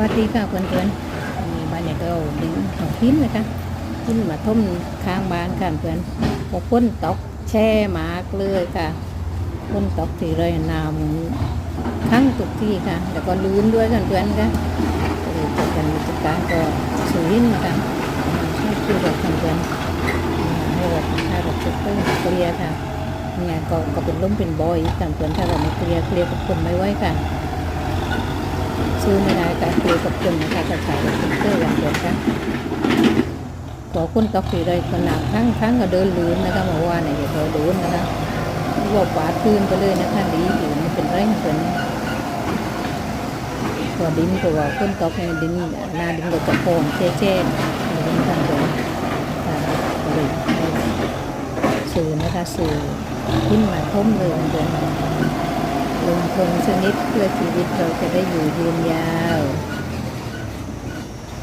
วัสดีค่ะเพื่อนๆมีบ้านเนี่ยก็ดึงของพินนะคะพินมาท่มข้างบ้านค่ะเพื่อนพอพ้นตกแช่หมากเลยค่ะพ้นตกทีเลยน้ำทั้งตุกที่ค่ะแล้วก็ลื่นด้วยกันเพื่อนๆค่ะก็เลยจัดการกิจการก็สูหินมาค่ะช่วยคือแบบเพื่อนๆให้แบบให้แบบจุดเพิ่มเคลียร์ค่ะเนี่ยก็ก็เป็นล้มเป็นบอยกันเพื่อนถ้าเราไม่เคลียร์เคลียร์กับคนไม่ไหวค่ะซื้อไม่ได้ คุยกับคนนะคะจะขายกับคนเพื่ออย่างเดียวกันขอคุณตอกสีเลยขนาดทั้งทั้งก็เดินลืมนะคะเมื่อวานเนี่ยเธอโดนนะคะว่าปาดคืนไปเลยนะคะดีอยู่ไม่เป็นไรเหมือนตัวดินตัวว่าคุณตอกในดินหน้าดินก็จะโป่งเจ๊เจ๊ดินทางเดินค่ะเลยสื่อนะคะสื่อขึ้นมาท่มเลยเดือน ลงทุนชนิดเพื่อชีวิตเราจะได้อยู่ยืนยาว